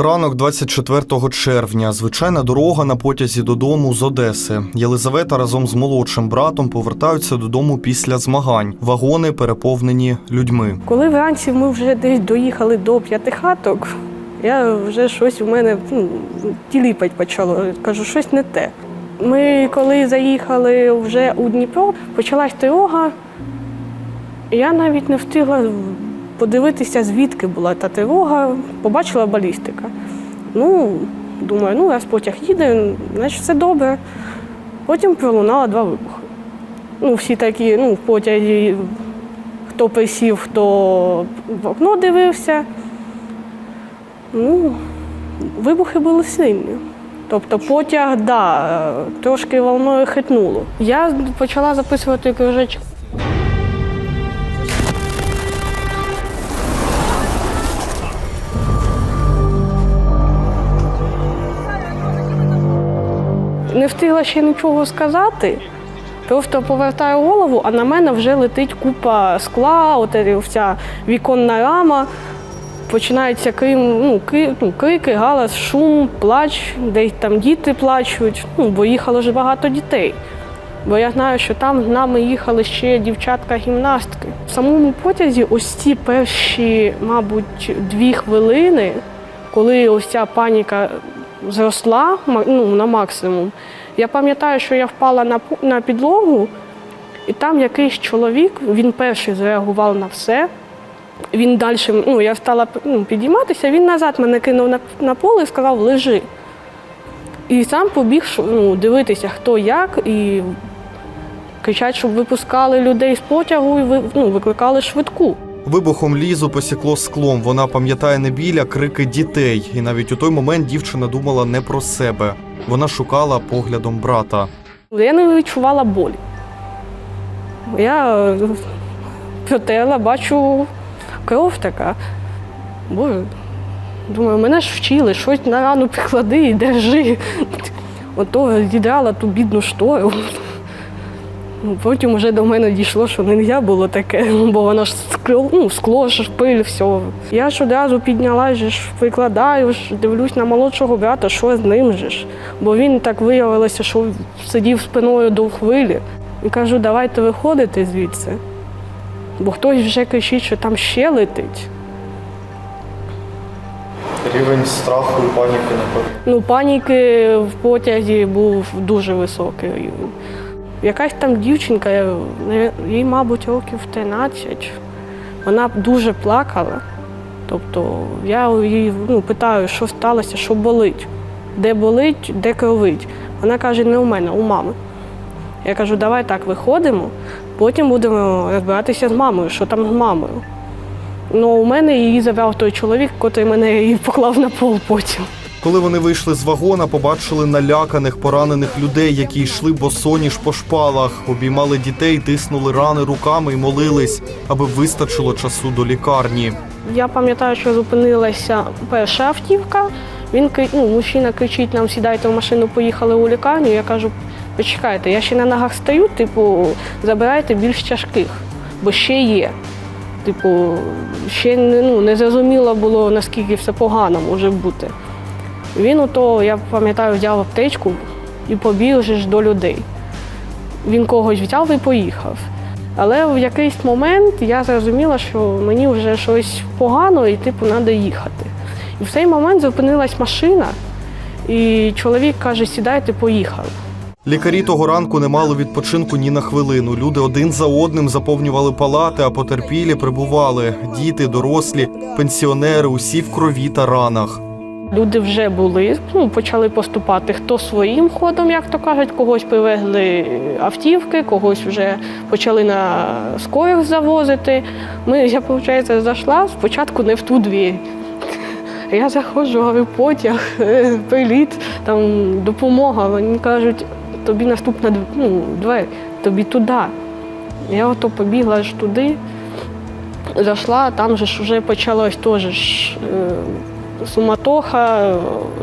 Ранок 24 червня. Звичайна дорога на потязі додому з Одеси. Єлизавета разом з молодшим братом повертаються додому після змагань. Вагони переповнені людьми. Коли вранці ми вже десь доїхали до п'ятихаток, я вже щось у мене ну, тіліпать почало. Кажу, щось не те. Ми коли заїхали вже у Дніпро, почалась тривога. Я навіть не встигла подивитися, звідки була та тривога, побачила балістика. Ну, думаю, ну раз потяг їде, значить все добре. Потім пролунало два вибухи. Ну, всі такі, ну, в потязі хто присів, хто в окно дивився. Ну, вибухи були сильні. Тобто потяг, да, трошки волною хитнуло. Я почала записувати кружечок. Не встигла ще нічого сказати. Просто повертаю голову, а на мене вже летить купа скла, от ця віконна рама. Починаються крим, ну, ну, крики, галас, шум, плач, десь там діти плачуть, ну, бо їхало ж багато дітей. Бо я знаю, що там з нами їхали ще дівчатка-гімнастки. В самому потязі ось ці перші, мабуть, дві хвилини, коли ось ця паніка зросла ну, на максимум, я пам'ятаю, що я впала на, на підлогу, і там якийсь чоловік, він перший зреагував на все. Він далі, ну, я стала ну, підійматися, він назад мене кинув на, на поле і сказав, лежи. І сам побіг ну, дивитися, хто як, і кричать, щоб випускали людей з потягу і ну, викликали швидку. Вибухом лізу посікло склом. Вона пам'ятає не біля крики дітей, і навіть у той момент дівчина думала не про себе. Вона шукала поглядом брата. Я не відчувала болі. Я е, протерла, бачу кров така. Боже, думаю, мене ж вчили, щось на рану приклади і держи. Ото зідрала ту бідну штору. Ну, Потім вже до мене дійшло, що не можна було таке, бо воно ж скло, ну, скло ж, пиль, все. Я ж одразу піднялась, же ж дивлюсь на молодшого брата, що з ним же ж. Бо він так виявилося, що сидів спиною до хвилі. І кажу, давайте виходити звідси. Бо хтось вже кричить, що там ще летить. Рівень страху і паніки не Ну, паніки в потязі був дуже високий рівень. Якась там дівчинка, їй, мабуть, років 13, вона дуже плакала. Тобто я її ну, питаю, що сталося, що болить, де болить, де кровить. Вона каже, не у мене, у мами. Я кажу, давай так виходимо, потім будемо розбиратися з мамою, що там з мамою. Ну, у мене її забрав той чоловік, який мене і поклав на пол потім. Коли вони вийшли з вагона, побачили наляканих, поранених людей, які йшли босоніж по шпалах, обіймали дітей, тиснули рани руками і молились, аби вистачило часу до лікарні. Я пам'ятаю, що зупинилася перша автівка. Він ну, мужчина кричить нам, сідайте в машину, поїхали у лікарню. Я кажу, почекайте, я ще на ногах стою, типу, забирайте більш тяжких, бо ще є. Типу, ще ну, не зрозуміло було, наскільки все погано може бути. Він ото, я пам'ятаю, взяв аптечку і побіг же ж до людей. Він когось взяв і поїхав. Але в якийсь момент я зрозуміла, що мені вже щось погано і типу треба їхати. І в цей момент зупинилась машина, і чоловік каже, сідайте, поїхали. Лікарі того ранку не мали відпочинку ні на хвилину. Люди один за одним заповнювали палати, а потерпілі прибували діти, дорослі, пенсіонери, усі в крові та ранах. Люди вже були, ну, почали поступати хто своїм ходом, як то кажуть, когось привезли автівки, когось вже почали на скорих завозити. Ми, я, виходить, зайшла спочатку не в ту двір. Я заходжу, говорю, потяг, приліт, там допомога. Вони кажуть, тобі наступна ну, двері, тобі туди. Я ото побігла аж туди, зайшла, там же ж вже почалось теж е, суматоха,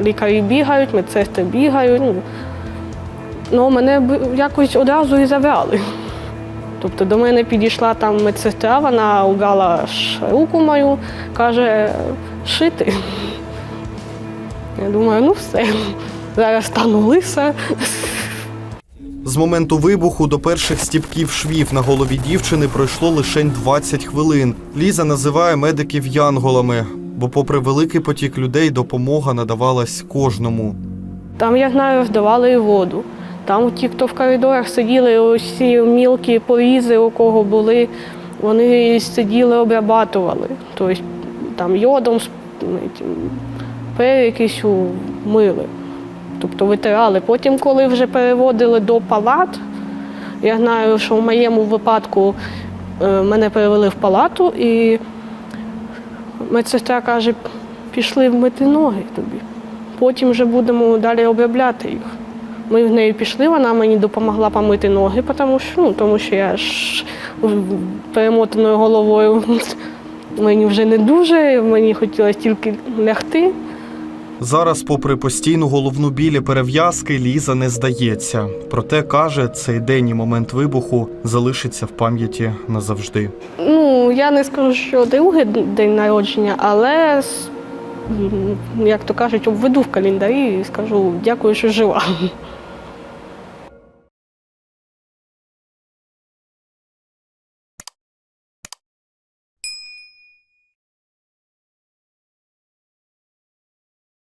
лікарі бігають, медсестри бігають. Ну, ну мене якось одразу і забрали. Тобто до мене підійшла там медсестра, вона убрала руку мою, каже, шити. Я думаю, ну все, зараз стану лиса. З моменту вибуху до перших стіпків швів на голові дівчини пройшло лише 20 хвилин. Ліза називає медиків янголами, бо, попри великий потік людей, допомога надавалась кожному. Там, я знаю, роздавали і воду. Там ті, хто в коридорах сиділи, усі мілкі порізи, у кого були, вони сиділи, обрабатували. Тобто там йодом перекисю мили. Тобто витирали. Потім, коли вже переводили до палат, я знаю, що в моєму випадку е, мене перевели в палату, і медсестра каже, пішли вмити ноги тобі. Потім вже будемо далі обробляти їх. Ми в неї пішли, вона мені допомогла помити ноги, тому що, ну, тому що я ж перемотаною головою мені вже не дуже, мені хотілося тільки лягти. Зараз, попри постійну головну білі перев'язки, Ліза не здається. Проте каже, цей день і момент вибуху залишиться в пам'яті назавжди. Ну, я не скажу, що другий день народження, але як то кажуть, обведу в календарі і скажу дякую, що жива.